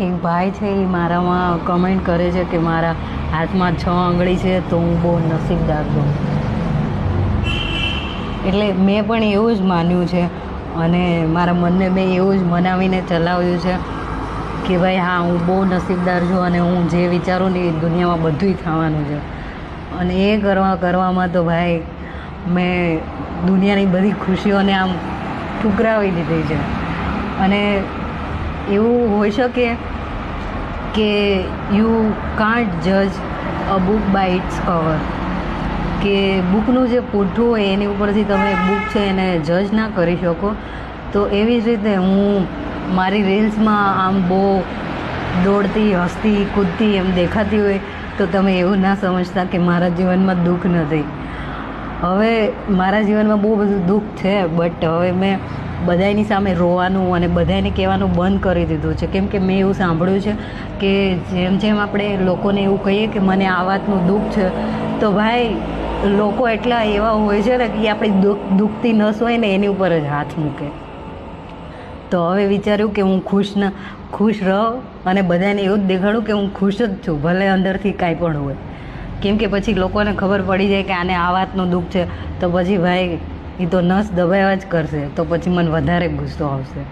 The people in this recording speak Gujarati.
એક ભાઈ છે એ મારામાં કમેન્ટ કરે છે કે મારા હાથમાં છ આંગળી છે તો હું બહુ નસીબદાર છું. એટલે મેં પણ એવું જ માન્યું છે અને મારા મનને મેં એવું જ મનાવીને ચલાવ્યું છે કે ભાઈ હા, હું બહુ નસીબદાર છું અને હું જે વિચારું ને એ દુનિયામાં બધુંય થવાનું છે. અને એ કરવા, કરવામાં તો ભાઈ મેં દુનિયાની બધી ખુશીઓને આમ ઠુકરાવી દીધી છે. અને એવું હોઈ શકે કે યુ કાન્ટ જજ a book by its cover કે બુકનું જે પૂઠું હોય એની ઉપરથી તમે બુક છે એને જજ ના કરી શકો. તો એવી જ રીતે હું મારી રીલ્સમાં આમ બહુ દોડતી, હસતી, કૂદતી એમ દેખાતી હોય તો તમે એવું ના સમજતા કે મારા જીવનમાં દુઃખ નથી. હવે મારા જીવનમાં બહુ બધું દુઃખ છે બટ હવે મેં બધાની સામે રોવાનું અને બધાને કહેવાનું બંધ કરી દીધું છે. કેમ કે મેં એવું સાંભળ્યું છે કે જેમ જેમ આપણે લોકોને એવું કહીએ કે મને આ વાતનું દુઃખ છે, તો ભાઈ લોકો એટલા એવા હોય છે ને કે આપણી દુઃખ દુખતી નસ હોય ને એની ઉપર જ હાથ મૂકે. તો હવે વિચાર્યું કે હું ખુશ ન, ખુશ રહો અને બધાને એવું જ દેખાડું કે હું ખુશ જ છું, ભલે અંદરથી કાંઈ પણ હોય. કેમ કે પછી લોકોને ખબર પડી જાય કે આને આ વાતનું દુઃખ છે, તો પછી ભાઈ એ તો નસ દબાવ્યા જ કરશે તો પછી મને વધારે ગુસ્સો આવશે.